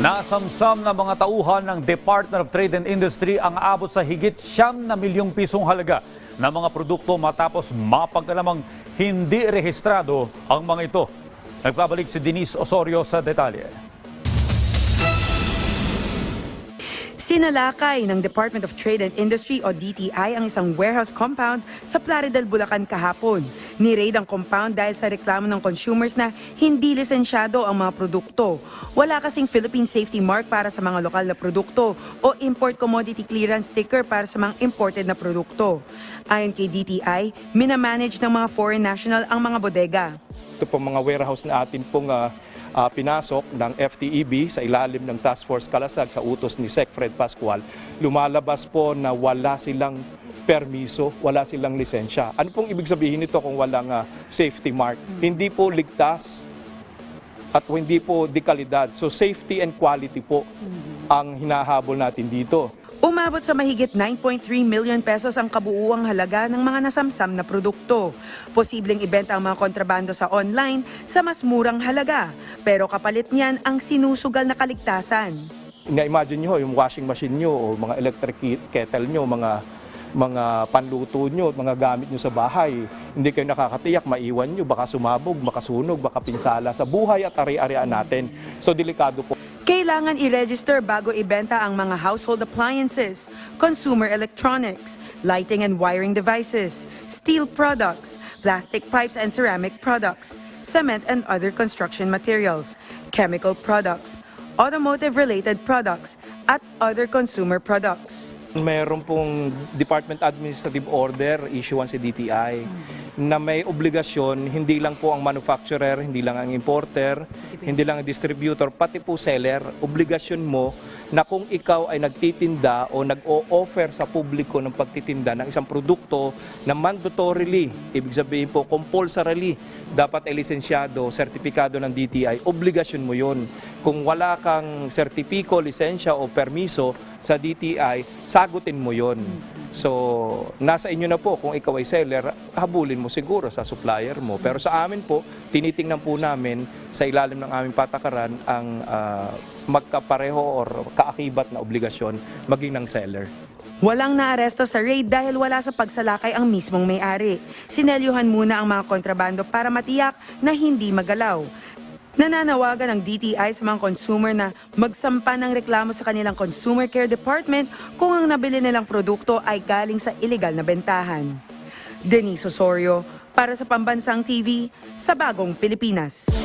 Nasamsam na mga tauhan ng Department of Trade and Industry ang aabot sa higit siyam na milyong pisong halaga ng mga produkto matapos mapagkalamang hindi rehistrado ang mga ito. Nagbabalik si Denise Osorio sa detalye. Sinalakay ng Department of Trade and Industry o DTI ang isang warehouse compound sa Plaridel, Bulacan kahapon. Ni-raid ang compound dahil sa reklamo ng consumers na hindi lisensyado ang mga produkto. Wala kasing Philippine Safety Mark para sa mga lokal na produkto o Import Commodity Clearance Sticker para sa mga imported na produkto. Ayon kay DTI, minamanage ng mga foreign national ang mga bodega. Ito po mga warehouse na atin pong ah, ah, pinasok ng FTEB sa ilalim ng Task Force Kalasag sa utos ni Sec Fred Pascual, lumalabas po na wala silang permiso, wala silang lisensya. Ano pong ibig sabihin nito kung walang ah, safety mark? Hindi po ligtas at hindi po dekalidad. So safety and quality po ang hinahabol natin dito. Umabot sa mahigit 9.3 million pesos ang kabuuang halaga ng mga nasamsam na produkto. Posibleng ibenta ang mga kontrabando sa online sa mas murang halaga, pero kapalit niyan ang sinusugal na kaligtasan. Na-imagine nyo, yung washing machine nyo o mga electric ke- kettle nyo, mga mga panluto nyo, mga gamit nyo sa bahay. Hindi kayo nakakatiyak, maiwan nyo, baka sumabog, makasunog, baka pinsala sa buhay at ari-arian natin. So delikado po. Kailangan i-register bago ibenta ang mga household appliances, consumer electronics, lighting and wiring devices, steel products, plastic pipes and ceramic products, cement and other construction materials, chemical products, automotive-related products, at other consumer products. Mayroon pong Department Administrative Order, issuance si DTI, na may obligasyon, hindi lang po ang manufacturer, hindi lang ang importer, hindi lang ang distributor, pati po seller, obligasyon mo na kung ikaw ay nagtitinda o nag-o-offer sa publiko ng pagtitinda ng isang produkto na mandatorily, ibig sabihin po compulsorily, dapat ay lisensyado, sertipikado ng DTI, obligasyon mo yun. Kung wala kang sertipiko, lisensya o permiso sa DTI, sagutin mo yon. So, nasa inyo na po kung ikaw ay seller, habulin mo siguro sa supplier mo. Pero sa amin po, tinitingnan po namin sa ilalim ng aming patakaran ang ah, magkapareho or kaakibat na obligasyon maging ng seller. Walang naaresto sa raid dahil wala sa pagsalakay ang mismong may-ari. Sinelyuhan muna ang mga kontrabando para matiyak na hindi magalaw. Nananawagan ng DTI sa mga consumer na magsampa ng reklamo sa kanilang Consumer Care Department kung ang nabili nilang produkto ay galing sa illegal na bentahan. Denise Osorio, para sa Pambansang TV, sa Bagong Pilipinas.